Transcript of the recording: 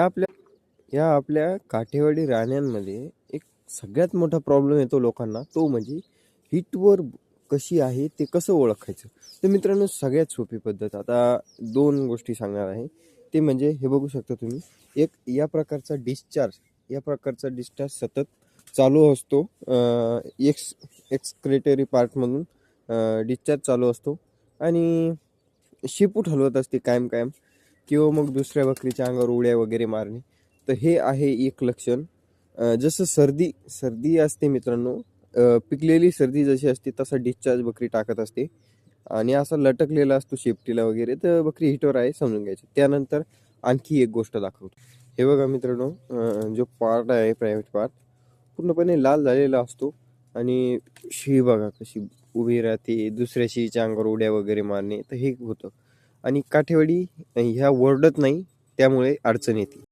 या आपल्या या आपल्या काठेवाडी राण्यांमध्ये एक सगळ्यात मोठा प्रॉब्लेम येतो लोकांना तो म्हणजे हिटवर कशी आहे ते कसं ओळखायचं? तर मित्रांनो सगळ्यात सोपी पद्धत आता दोन गोष्टी सांगणार आहे. ते म्हणजे हे बघू शकता तुम्ही एक या प्रकारचा डिस्चार्ज या प्रकारचा डिस्चार्ज सतत चालू असतो. एक्स एक्सक्रेटरी पार्टमधून डिस्चार्ज चालू असतो. आणि शेपूट हलवत असते कायम कायम किंवा मग दुसऱ्या बकरीच्या अंगावर उड्या वगैरे मारणे. तर हे आहे एक लक्षण. जसं सर्दी सर्दी असते मित्रांनो पिकलेली सर्दी जशी असते तसा डिस्चार्ज बकरी टाकत असते. आणि असा लटकलेला असतो शेपटीला वगैरे तर बकरी हिटवर आहे समजून घ्यायची. त्यानंतर आणखी एक गोष्ट दाखवतो. हे बघा मित्रांनो जो पार्ट आहे प्रायव्हेट पार्ट पूर्णपणे लाल झालेला असतो. आणि शी बघा कशी उभी राहते दुसऱ्या शिच्या अंगावर उड्या वगैरे मारणे तर हे होतं. आणि काठेवाडी ह्या ओरडत नाही त्यामुळे अडचण येते.